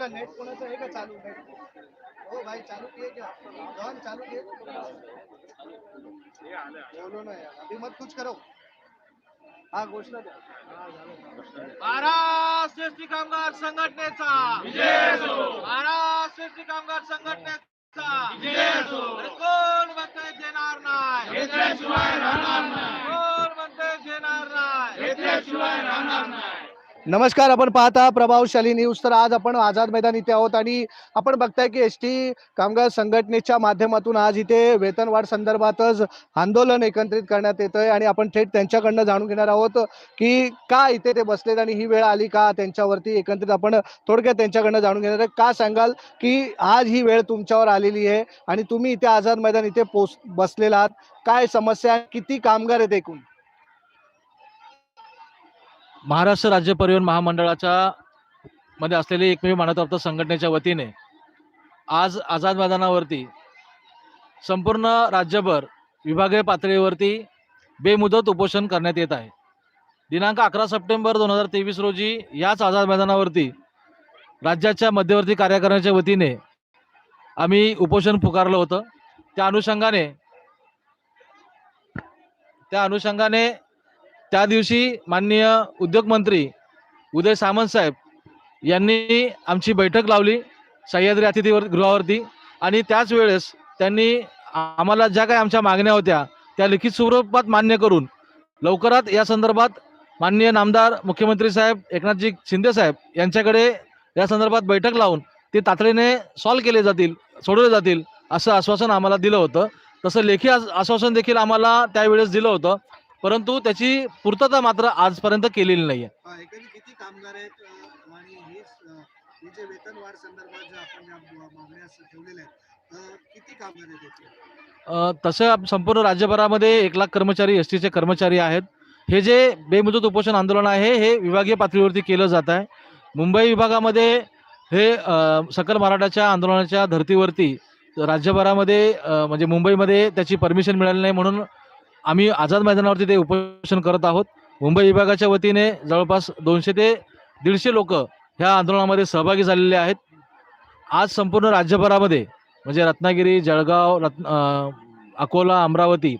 का नेट कोणाचं आहे का चालू? नेट हो भाई चालू किए क्या जॉन चालू किए बोलो ना यार. अभी मत कुछ करो. हा घोषणा द्या. महाराष्ट्र कामगार संघटनेचा. महाराष्ट्र कामगार संघटनेचा. कोण म्हणतोय देणार नाही? कोण म्हणतोय देणार नाही. नमस्कार आपण पाहता प्रभावशाली न्यूज. तर आज आपण आझाद मैदान इथे आहोत आणि आपण बघताय की एस टी कामगार संघटनेच्या माध्यमातून आज इथे वेतनवाढ संदर्भातच आंदोलन एकत्रित करण्यात येत आहे आणि आपण थेट त्यांच्याकडनं जाणून घेणार आहोत की का इथे ते बसलेत आणि ही वेळ आली का? त्यांच्यावरती एकत्रित आपण थोडक्यात त्यांच्याकडनं जाणून घेणार आहे का सांगाल की आज ही वेळ तुमच्यावर आलेली आहे आणि तुम्ही इथे आझाद मैदान इथे पोच बसलेला आहात? काय समस्या किती कामगार आहेत एकूण? महाराष्ट्र राज्य परिवहन महामंडळाच्या मध्ये असलेले एकमेव मानवताप्त संघटनेच्या वतीने आज आझाद मैदानावरती संपूर्ण राज्यभर विभागीय पातळीवरती बेमुदत उपोषण करण्यात येत आहे. दिनांक अकरा सप्टेंबर दोन हजार तेवीस रोजी याच आझाद मैदानावरती राज्याच्या मध्यवर्ती कार्यकारिणीच्या वतीने आम्ही उपोषण पुकारलं होतं. त्या अनुषंगाने त्या अनुषंगाने त्या दिवशी माननीय उद्योग मंत्री उदय सामंत साहेब यांनी आमची बैठक लावली सह्याद्री अतिथीवर गृहावरती. आणि त्याच वेळेस त्यांनी आम्हाला ज्या काही आमच्या मागण्या होत्या त्या लिखित स्वरूपात मान्य करून लवकरात या संदर्भात माननीय नामदार मुख्यमंत्री साहेब एकनाथजी शिंदे साहेब यांच्याकडे या संदर्भात बैठक लावून ते तातडीने सॉल्व्ह केले जातील सोडवले जातील असं आश्वासन आम्हाला दिलं होतं. तसं लेखी आश्वासन देखील आम्हाला त्यावेळेस दिलं होतं. परंतु त्याची पूर्तता मात्र आजपर्यंत केलेली नाही आहे किती कामगार आहेत आणि हे स- हे जे वेतन वाढ संदर्भात आपण किती कामगार तसं संपूर्ण राज्यभरामध्ये एक लाख कर्मचारी एस टीचे कर्मचारी आहेत. हे जे बेमुदत उपोषण आंदोलन आहे हे विभागीय पातळीवरती केलं जात आहे. मुंबई विभागामध्ये हे सकल मराठाच्या आंदोलनाच्या धर्तीवरती राज्यभरामध्ये म्हणजे मुंबईमध्ये त्याची परमिशन मिळाली नाही म्हणून आम्ही आझाद मैदानावरती ते उपोषण करत आहोत. मुंबई विभागाच्या वतीने जवळपास दोनशे ते दीडशे लोक ह्या आंदोलनामध्ये सहभागी झालेले आहेत. आज संपूर्ण राज्यभरामध्ये म्हणजे रत्नागिरी जळगाव रत्न अकोला अमरावती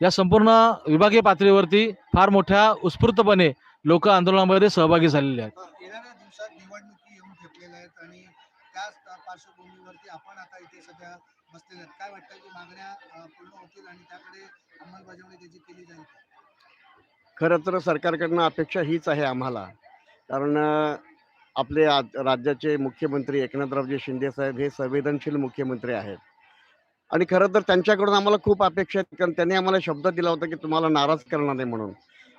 या संपूर्ण विभागीय पातळीवरती फार मोठ्या उत्स्फूर्तपणे लोक आंदोलनामध्ये सहभागी झालेले आहेत. दिवसात निवडणुकी येऊन ठेपलेल्या आहेत आणि त्याच पार्श्वभूमीवरती आपण आता इथे सध्या बसलेले आहेत काय वाटतं की मागण्या पूर्ण होतील आणि त्याकडे अंमलबजावणी त्याची केली जाईल? खरं तर सरकारकडनं अपेक्षा हीच आहे आम्हाला. कारण आपले आज- राज्याचे मुख्यमंत्री एकनाथरावजी शिंदे साहेब हे संवेदनशील मुख्यमंत्री आहेत. आणि खरं तर त्यांच्याकडून आम्हाला खूप अपेक्षा आहेत. कारण त्यांनी आम्हाला शब्द दिला होता की तुम्हाला नाराज करणार नाही म्हणून.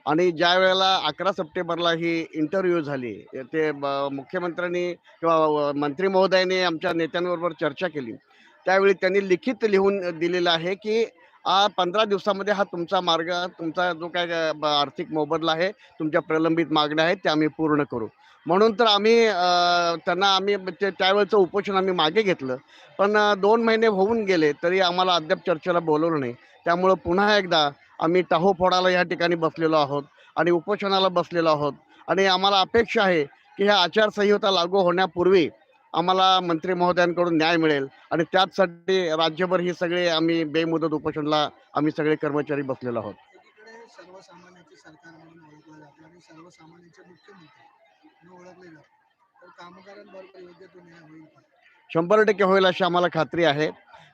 आणि ज्या वेळेला अकरा सप्टेंबरला ही इंटरव्ह्यू झाली ते ब- मुख्यमंत्र्यांनी किंवा मंत्री महोदयाने आमच्या नेत्यांबरोबर चर्चा केली. त्यावेळी त्यांनी लिखित लिहून दिलेलं आहे की आ पंधरा दिवसामध्ये हा तुमचा मार्ग तुमचा जो काय ब- आर्थिक मोबदला आहे तुमच्या प्रलंबित मागण्या आहेत त्या आम्ही पूर्ण करू. म्हणून तर आम्ही त्यांना आम्ही ते त्यावेळेचं उपोषण आम्ही मागे घेतलं. पण दोन महिने होऊन गेले तरी आम्हाला अद्याप चर्चेला बोलवलं नाही. त्यामुळं पुन्हा एकदा आम्ही टाहो फोडाला या ठिकाणी बसलेलो आहोत आणि उपोषणाला बसलेलो आहोत. आणि आम्हाला अपेक्षा आहे की ह्या आचारसंहिता लागू होण्यापूर्वी आम्हाला मंत्री महोदयांकडून न्याय मिळेल. आणि त्याचसाठी राज्यभर ही सगळे आम्ही बेमुदत उपोषणला आम्ही सगळे कर्मचारी बसलेलो आहोत. एकीकडे सर्वसामान्यांचे सरकार म्हणून ओळखलं जातं आणि सर्वसामान्यांचे मुख्यमंत्री म्हणून ओळखले जातात तर कामगारांबरोबर योग्य तो न्याय होईल का? शंभर टक्के होईल अशी आम्हाला खात्री आहे.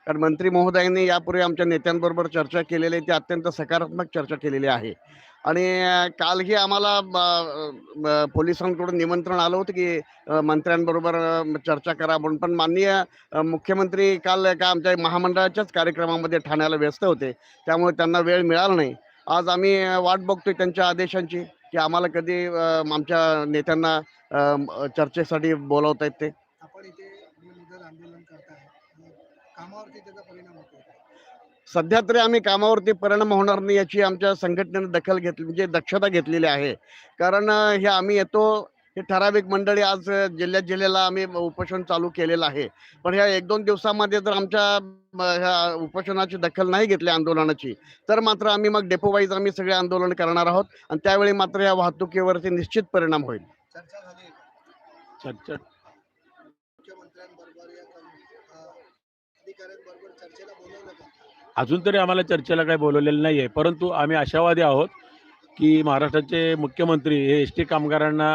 कारण मंत्री महोदयांनी यापूर्वी आमच्या नेत्यांबरोबर चर्चा केलेली आहे. ती अत्यंत सकारात्मक चर्चा केलेली आहे. आणि कालही आम्हाला पोलिसांकडून निमंत्रण आलं होतं की मंत्र्यांबरोबर चर्चा करा म्हणून. पण माननीय मुख्यमंत्री काल का आमच्या महामंडळाच्याच कार्यक्रमामध्ये ठाण्याला व्यस्त होते. त्यामुळे त्यांना वेळ मिळाला नाही. आज आम्ही वाट बघतोय त्यांच्या आदेशांची की आम्हाला कधी आमच्या नेत्यांना चर्चेसाठी चर्चेसाठी बोलवता ते कामावरती त्याचा परिणाम होतो का? सध्या तरी आम्ही कामावरती परिणाम होणार नाही याची आमच्या संघटनेने दखल घेतली म्हणजे दक्षता घेतलेली आहे कारण हे आम्ही येतो हे ठराविक मंडळी आज जिल्ह्यात जिल्ह्याला आम्ही उपोषण चालू केलेलं आहे पण ह्या एक दोन दिवसामध्ये जर आमच्या उपोषणाची दखल नाही घेतली आंदोलनाची तर मात्र आम्ही मग डेपो वाईज आम्ही सगळे आंदोलन करणार आहोत आणि त्यावेळी मात्र या वाहतुकीवरती निश्चित परिणाम होईल? चर्चा बरोबर या कं- अ, अधिकाऱ्यांबरोबर चर्चेला बोलवलं का अजून तरी आम्हाला चर्चेला काही बोलवलेलं नाही आहे परंतु आम्ही आशावादी आहोत की महाराष्ट्राचे मुख्यमंत्री हे एस टी कामगारांना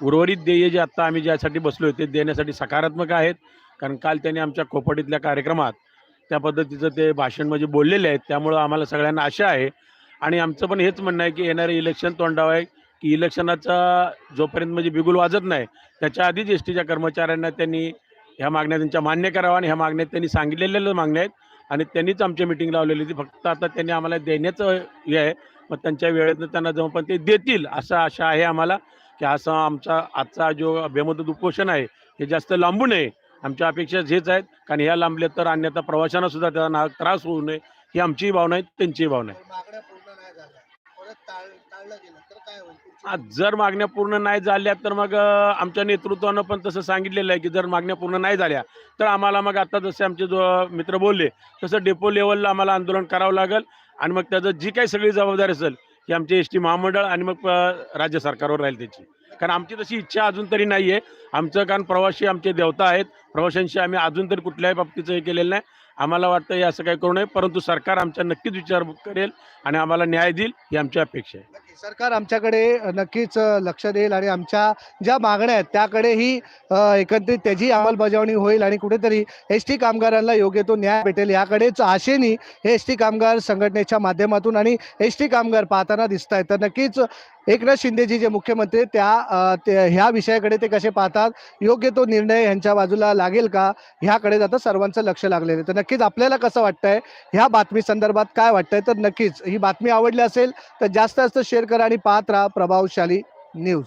उर्वरित देय जे आत्ता आम्ही ज्यासाठी बसलो ते देण्यासाठी सकारात्मक आहेत. कारण काल त्यांनी आमच्या कोपडीतल्या कार्यक्रमात त्या पद्धतीचं ते भाषण म्हणजे बोललेले आहेत. त्यामुळं आम्हाला सगळ्यांना आशा आहे. आणि आमचं पण हेच म्हणणं आहे की येणारे इलेक्शन तोंडावं आहे की इलेक्शनाचा जोपर्यंत म्हणजे बिगुल वाजत नाही त्याच्या आधीच एस टीच्या कर्मचाऱ्यांना त्यांनी ह्या मागण्या त्यांच्या मान्य कराव्या आणि ह्या मागण्या त्यांनी सांगितलेल्या मागण्या आहेत. आणि त्यांनीच आमची मिटिंग लावलेली होती. फक्त आता त्यांनी आम्हाला देण्याचं हे आहे. मग त्यांच्या वेळेतनं त्यांना जाऊन पण ते देतील असं आशा आहे आम्हाला की असं आमचा आजचा जो बेमुदत उपोषण आहे हे जास्त लांबू नये. आमच्या अपेक्षा हेच आहेत. कारण ह्या लांबल्या तर अन्यथा प्रवाशांना सुद्धा त्यांना त्रास होऊ नये. ही आमचीही भावना आहे त्यांचीही भावना आहे तर मागण्या पूर्ण नाही झाल्या परत टाळ टाळलं गेलं तर काय होईल पुढची आज जर मागण्या पूर्ण नाही झाल्या तर मग आमच्या नेतृत्वानं पण तसं सांगितलेलं आहे की जर मागण्या पूर्ण नाही झाल्या तर आम्हाला मग आता जसे आमचे जो मित्र बोलले तसं डेपो लेवलला आम्हाला आंदोलन करावं लागेल आणि मग त्याचं जी काही सगळी जबाबदारी असेल ही आमची एस टी महामंडळ आणि मग राज्य सरकारवर राहील त्याची. कारण आमची तशी इच्छा अजून तरी नाही आहे. आमचं कारण प्रवासी आमचे देवता आहेत. प्रवाशांशी आम्ही अजून तरी कुठल्याही बाबतीचं हे केलेलं नाही. आम्हाला वाटतं हे असं काही करू नये परंतु सरकार आमच्या नक्कीच विचार करेल आणि आम्हाला न्याय देईल ही आमची अपेक्षा आहे. सरकार आमच्याकडे नक्कीच लक्ष देईल आणि आमच्या ज्या मागण्या आहेत त्याकडेही एकत्रित त्याची अंमलबजावणी होईल आणि कुठेतरी एस टी कामगारांना योग्य तो न्याय भेटेल याकडेच आशेनी हे एस टी कामगार संघटनेच्या माध्यमातून आणि एस टी कामगार पाहताना दिसत आहेत तर नक्कीच एकनाथ शिंदेजी जे मुख्यमंत्री त्या ह्या विषयाकडे ते कसे पाहतात? योग्य तो निर्णय ह्यांच्या बाजूला लागेल का? ह्याकडे आता सर्वांचं लक्ष लागलेलं आहे. तर नक्कीच आपल्याला कसं वाटतंय? ह्या बातमी संदर्भात काय वाटतंय? तर नक्कीच ही बातमी आवडली असेल तर जास्त जास्त शेअर शेअर करा आणि पाहत राहा प्रभावशाली न्यूज.